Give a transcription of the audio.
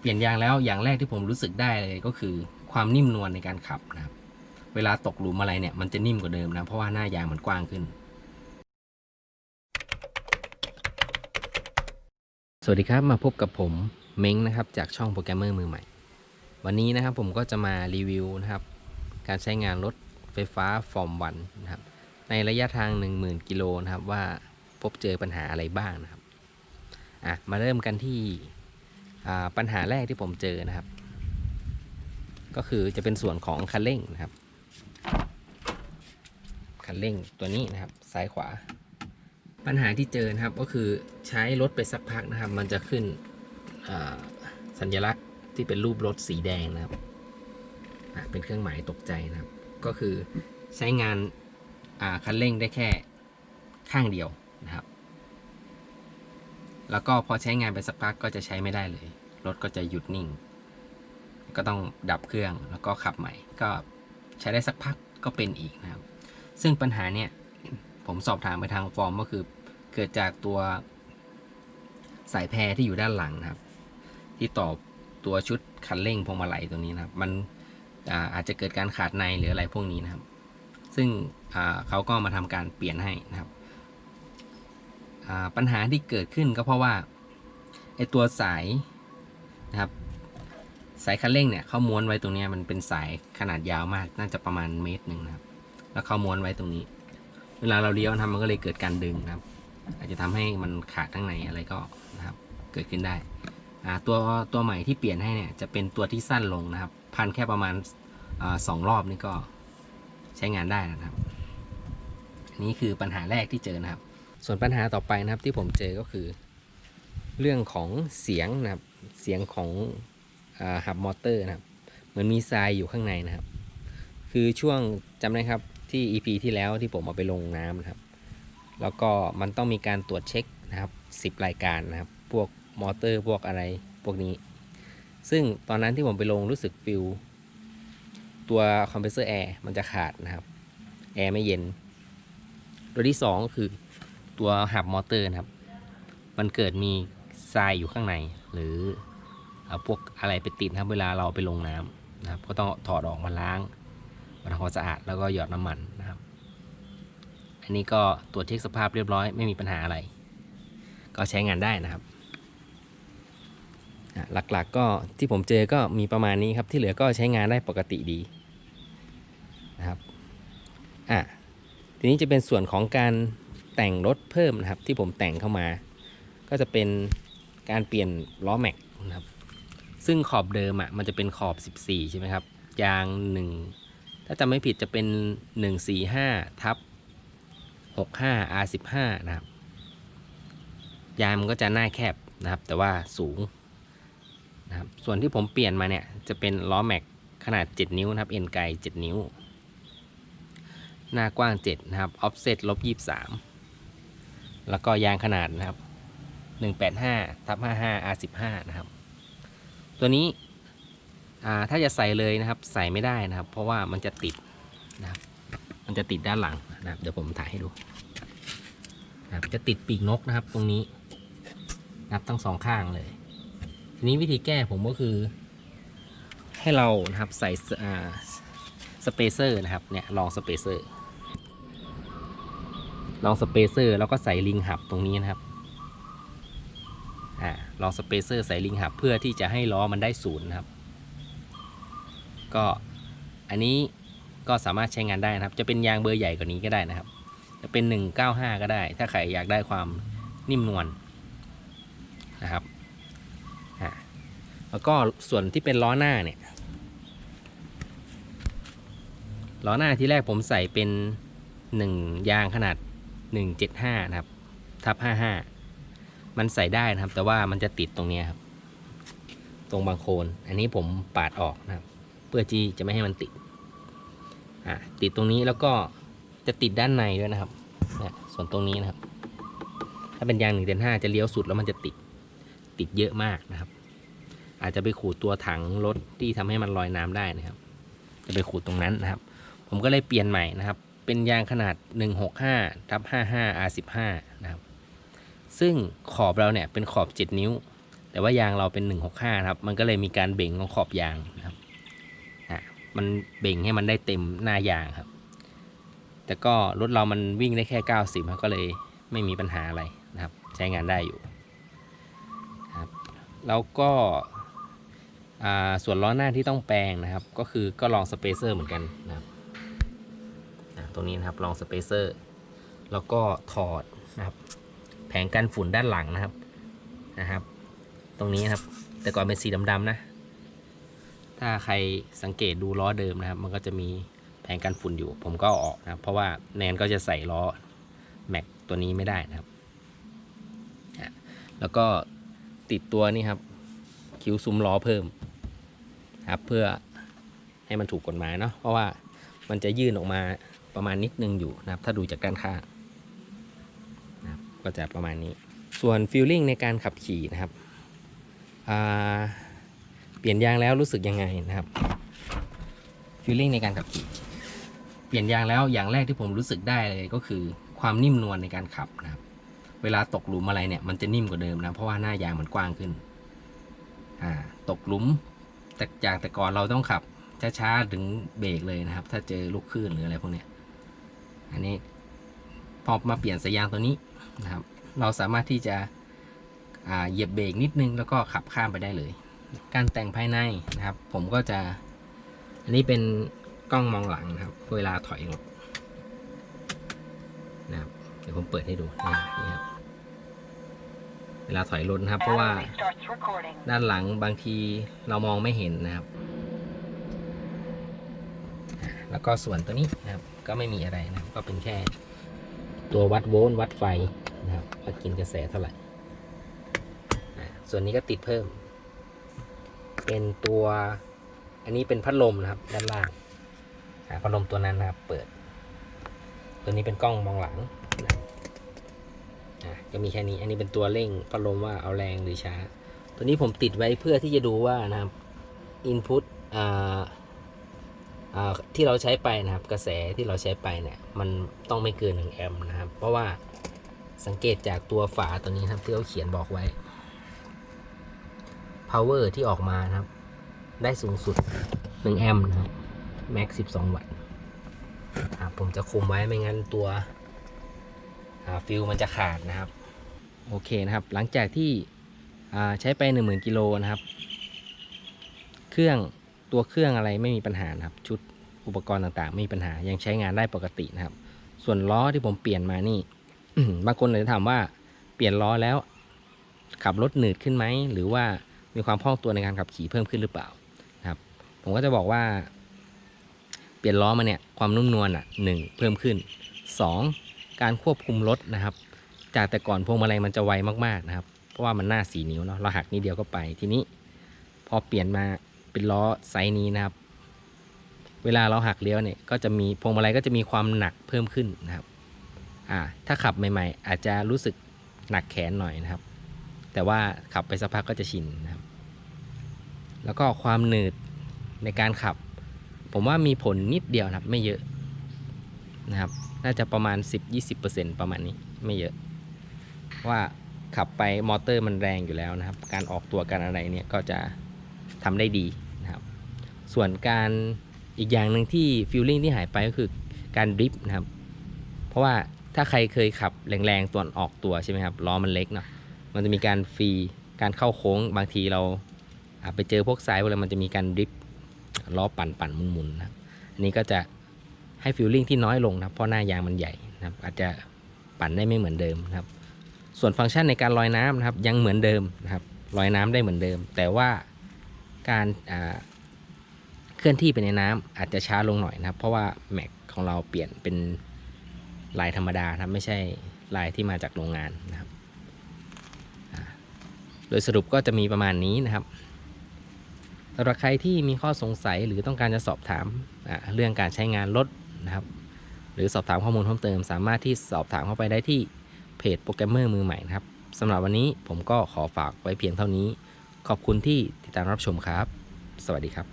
เปลี่ยนยางแล้วอย่างแรกที่ผมรู้สึกได้เลยก็คือความนิ่มนวลในการขับนะครับ เวลาตกหลุมอะไรเนี่ยมันจะนิ่มกว่าเดิมนะเพราะว่าหน้ายางมันกว้างขึ้น สวัสดีครับมาพบกับผมเม้งนะครับจากช่องโปรแกรมเมอร์มือใหม่ วันนี้นะครับผมก็จะมารีวิวนะครับ การใช้งานรถไฟฟ้าฟอร์มวันนะครับ ในระยะทาง 10,000กิโลนะครับว่าพบเจอปัญหาอะไรบ้างนะครับอะมาเริ่มกันที่ ปัญหาแรกที่ผมเจอนะครับ ก็คือจะเป็นส่วนของคันเร่งนะครับ คันเร่งตัวนี้นะครับ ซ้ายขวา ปัญหาที่เจอนะครับก็คือใช้รถไปสักพักนะครับ มันจะขึ้นสัญลักษณ์ที่เป็นรูปรถสีแดงนะครับเป็นเครื่องหมายตกใจนะครับ ก็คือใช้งานคันเร่งได้แค่ข้างเดียวนะครับ แล้วก็พอใช้งานไปสักพักก็จะใช้ไม่ได้เลย รถก็จะหยุดนิ่ง ก็ต้องดับเครื่องแล้วก็ขับใหม่ ก็ใช้ได้สักพักก็เป็นอีกนะครับ ซึ่งปัญหาเนี่ยผมสอบถามไปทางฟอร์มก็คือ เกิดจากตัวสายแพรที่อยู่ด้านหลังนะครับ ที่ต่อตัวชุดคันเร่งพวงมาลัยตัวนี้นะครับ มันอาจจะเกิดการขาดในหรืออะไรพวกนี้นะครับ ซึ่งเขาก็มาทำการเปลี่ยนให้นะครับ ปัญหาที่เกิดขึ้นก็เพราะว่าไอตัวสายนะครับสายคันเร่งเนี่ยเขาม้วนไว้ตรงนี้มันเป็นสายขนาดยาวมากน่าจะประมาณเมตรหนึ่งนะครับ แล้วเขาม้วนไว้ตรงนี้ เวลาเราเลี้ยวนะครับมันก็เลยเกิดการดึงนะครับ อาจจะทำให้มันขาดข้งในอะไรก็นะครับ เกิดขึ้นได้ตัวตัวใหม่ที่เปลี่ยนให้เนี่ยจะเป็นตัวที่สั้นลงนะครับ พันแค่ประมาณอสองรอบนี่ก็ใช้งานได้นะครับนนี้คือปัญหาแรกที่เจอนะครับ ส่วนปัญหาต่อไปนะครับที่ผมเจอก็คือ เรื่องของเสียงนะครับเสียงของอหับมอเตอร์นะครับเหมือนมีทรายอยู่ข้างในนะครับ คือช่วงจำได้ครับที่ EP ที่แล้วที่ผมเอาไปลงน้ำนะครับ แล้วก็มันต้องมีการตรวจเช็คนะครับ 10 รายการนะครับ พวกมอเตอร์พวกอะไรพวกนี้ ซึ่งตอนนั้นที่ผมไปลงรู้สึกฟิลตัวคอมเพรสเซอร์แอร์มันจะขาดนะครับ แอร์ไม่เย็น ตัวที่2ก็คือ ตัวหับมอเตอร์นะครับ มันเกิดมีทรายอยู่ข้างใน หรือเอาพวกอะไรไปติดนะครับเวลาเราไปลงน้ำนะครับ ก็ต้องถอดออกมาล้างมาทำความสะอาดแล้วก็หยอดน้ำมันนะครับ อันนี้ก็ตรวจเช็คสภาพเรียบร้อยไม่มีปัญหาอะไร ก็ใช้งานได้นะครับหลักๆก็ที่ผมเจอก็มีประมาณนี้ครับที่เหลือก็ใช้งานได้ปกติดีนะครับอะทีนี้จะเป็นส่วนของการ แต่งรถเพิ่มนะครับ ที่ผมแต่งเข้ามา ก็จะเป็นการเปลี่ยนล้อแม็กนะครับ ซึ่งขอบเดิมอะมันจะเป็นขอบ 14 ใช่ไหมครับยาง 1 ถ้าจำไม่ผิดจะเป็น 145ทับ65 R15 นะครับ ยางมันก็จะหน้าแคบนะครับ แต่ว่าสูงนะครับส่วนที่ผมเปลี่ยนมาเนี่ยจะเป็นล้อแม็กขนาด 7 นิ้วนะครับเอ็นไก7นิ้ว หน้ากว้าง 7 นะครับออฟเซตลบ23 แล้วก็ยางขนาดนะครับ 185ทับ55 R15 นะครับ ตัวนี้ถ้าจะใส่เลยนะครับ ใส่ไม่ได้นะครับ เพราะว่ามันจะติดนะครับ มันจะติดด้านหลังนะครับเดี๋ยวผมถ่ายให้ดูนะครับจะติดปีกนกนะครับ ตรงนี้นะครับทั้งสองข้างเลย ทีนี้วิธีแก้ผมก็คือ ให้เรานะครับใส่สเปเซอร์นะครับเนี่ยลองสเปเซอร์ ลองสเปเซอร์แล้วก็ใส่ลิงหับตรงนี้นะครับอ่าลองสเปเซอร์ใส่ลิงหับเพื่อที่จะให้ล้อมันได้ศูนย์นะครับ ก็อันนี้ก็สามารถใช้งานได้นะครับ จะเป็นยางเบอร์ใหญ่กว่านี้ก็ได้นะครับ จะเป็น 195 ก็ได้ ถ้าใครอยากได้ความนิ่มนวลนะครับแล้วก็ส่วนที่เป็นล้อหน้าเนี่ยล้อหน้าที่แรกผมใส่เป็น 1 ยางขนาด 175 นะครับ ทับ 55 มันใส่ได้นะครับ แต่ว่ามันจะติดตรงนี้ครับ ตรงบางโคน อันนี้ผมปาดออกนะครับ เพื่อที่จะไม่ให้มันติด อ่าติดตรงนี้แล้วก็จะติดด้านในด้วยนะครับเนี่ยส่วนตรงนี้นะครับ ถ้าเป็นยางหนึ่งเดห้าจะเลี้ยวสุดแล้วมันจะติด ติดเยอะมากนะครับ อาจจะไปขูดตัวถังรถที่ทำให้มันลอยน้ำได้นะครับ จะไปขูดตรงนั้นนะครับ ผมก็เลยเปลี่ยนใหม่นะครับ เป็นยางขนาด 165ทับ55 R15 นะครับ ซึ่งขอบเราเนี่ยเป็นขอบ 7 นิ้ว แต่ว่ายางเราเป็น 165นะครับ มันก็เลยมีการเบ่งของขอบยางนะครับอะมันเบ่งให้มันได้เต็มหน้ายางครับ แต่ก็รถเรามันวิ่งได้แค่ 90ครับก็เลยไม่มีปัญหาอะไรนะครับ ใช้งานได้อยู่ครับแล้วก็อ่าส่วนล้อหน้าที่ต้องแปลงนะครับ ก็คือก็ลองสเปเซอร์เหมือนกันนะครับ รงนี้นะครับลองสเปเซอร์แล้วก็ถอดนะครับ แผงกันฝุ่นด้านหลังนะครับนะครับ ตรงนี้นะครับ แต่ก่อนเป็นสีดำๆนะ ถ้าใครสังเกตดูล้อเดิมนะครับ มันก็จะมีแผงกันฝุ่นอยู่ ผมก็ออกนะครับ เพราะว่าแนนก็จะใส่ล้อแม็กตัวนี้ไม่ได้นะครับ แล้วก็ติดตัวนี่ครับ คิ้วซุ้มล้อเพิ่มครับเพื่อให้มันถูกกฎหมายเนาะเพราะว่ามันจะยื่นออกมา ประมาณนิดนึงอยู่นะครับ ถ้าดูจากด้านข้างนะครับก็จะประมาณนี้ ส่วนฟีลลิ่งในการขับขี่นะครับเปลี่ยนยางแล้วรู้สึกยังไงนะครับฟีลลิ่งในการขับขี่เปลี่ยนยางแล้วอย่างแรกที่ผมรู้สึกได้เลยก็คือความนิ่มนวลในการขับนะครับ เวลาตกหลุมอะไรเนี่ยมันจะนิ่มกว่าเดิมนะเพราะว่าหน้ายางมันกว้างขึ้นอ่าตกหลุมแต่จากแต่ก่อนเราต้องขับช้าๆถึงเบรกเลยนะครับ ถ้าเจอลูกคลื่นหรืออะไรพวกเนี้ย อันนี้พอมาเปลี่ยนสายยางตัวนี้นะครับ เราสามารถที่จะเหยียบเบรกนิดนึงแล้วก็ขับข้ามไปได้เลย การแต่งภายในนะครับ ผมก็จะ อันนี้เป็นกล้องมองหลังนะครับ เวลาถอยรถนะครับเดี๋ยวผมเปิดให้ดูนี่นี่ครับเวลาถอยรถนะครับ เพราะว่าด้านหลังบางทีเรามองไม่เห็นนะครับ แล้วก็ส่วนตัวนี้นะครับ ก็ไม่มีอะไรนะก็เป็นแค่ ตัววัดโวลต์วัดไฟนะครับว่ากินกระแสเท่าไหร่ส่วนนี้ก็ติดเพิ่ม เป็นตัว อันนี้เป็นพัดลมนะครับ ด้านล่างพัดลมตัวนั้นนะครับ เปิด ตัวนี้เป็นกล้องมองหลังนะก็มีแค่นี้ อันนี้เป็นตัวเร่งพัดลมว่าเอาแรงหรือช้า ตัวนี้ผมติดไว้เพื่อที่จะดูว่านะครับ input อ่าอ่า ที่เราใช้ไปนะครับ กระแสที่เราใช้ไปเนี่ย มันต้องไม่เกิน 1 แอมป์นะครับ เพราะว่าสังเกตจากตัวฝาตัวนี้ครับที่เขาเขียนบอกไว้ power ที่ออกมานะครับ ได้สูงสุด 1 แอมป์นะครับ max 12 วัตต์ผมจะคุมไว้ไม่งั้นตัวฟิลมันจะขาดนะครับ โอเคนะครับ หลังจากที่ใช้ไป 10,000กิโลนะครับ เครื่อง ตัวเครื่องอะไรไม่มีปัญหานะครับ ชุดอุปกรณ์ต่างๆ ไม่มีปัญหายังใช้งานได้ปกตินะครับ ส่วนล้อที่ผมเปลี่ยนมานี่บางคนอาจจะถามว่าเปลี่ยนล้อแล้ว ขับรถหนืดขึ้นไหมหรือว่ามีความคล่องตัวในการขับขี่เพิ่มขึ้นหรือเปล่านะครับ ผมก็จะบอกว่า เปลี่ยนล้อมาเนี่ยความนุ่มนวลอะหนึ่งเพิ่มขึ้นสองการควบคุมรถนะครับ จากแต่ก่อนพวงมาลัยมันจะไวมากๆนะครับ เพราะว่ามันหน้าสีนิ้วเนาะเราหักนิดเดียวก็ไปทีนี้ พอเปลี่ยนมา เป็นล้อไซส์นี้นะครับ เวลาเราหักเลี้ยวเนี่ยก็จะมีพวงมาลัยก็จะมีความหนักเพิ่มขึ้นนะครับ อ่า ถ้าขับใหม่ ๆ อาจจะรู้สึกหนักแขนหน่อยนะครับ แต่ว่าขับไปสักพักก็จะชินนะครับ แล้วก็ความหนืดในการขับ ผมว่ามีผลนิดเดียวนะครับ ไม่เยอะนะครับ น่าจะประมาณ 10-20%ประมาณนี้ไม่เยอะ ว่าขับไปมอเตอร์มันแรงอยู่แล้วนะครับ การออกตัวการอะไรเนี่ยก็จะทำได้ดี ส่วนการอีกอย่างหนึ่งที่ฟิลลิ่งที่หายไปก็คือการดริฟนะครับ เพราะว่าถ้าใครเคยขับแรงๆตัวออกตัวใช่ไหมครับล้อมันเล็กเนาะมันจะมีการฟรีการเข้าโค้งบางทีเราไปเจอพวกซ้ายอะไรมันจะมีการดริฟล้อปั่นปั่นหมุนๆนะอันนี้ก็จะให้ฟิลลิ่งที่น้อยลงนะเพราะหน้ายางมันใหญ่นะครับ อาจจะปั่นได้ไม่เหมือนเดิมนะครับ ส่วนฟังก์ชันในการลอยน้ำนะครับ ยังเหมือนเดิมนะครับลอยน้ำได้เหมือนเดิม แต่ว่าการอ่า เคลื่อนที่ไปในน้ำอาจจะช้าลงหน่อยนะครับ เพราะว่าแม็กของเราเปลี่ยนเป็นลายธรรมดานะครับไม่ใช่ลายที่มาจากโรงงานนะครับโดยสรุปก็จะมีประมาณนี้นะครับสำหรับใครที่มีข้อสงสัยหรือต้องการจะสอบถามเรื่องการใช้งานรถนะครับ หรือสอบถามข้อมูลเพิ่มเติม สามารถที่สอบถามเข้าไปได้ที่เพจโปรแกรมเมอร์มือใหม่นะครับสำหรับวันนี้ผมก็ขอฝากไว้เพียงเท่านี้ ขอบคุณที่ติดตามรับชมครับ สวัสดีครับ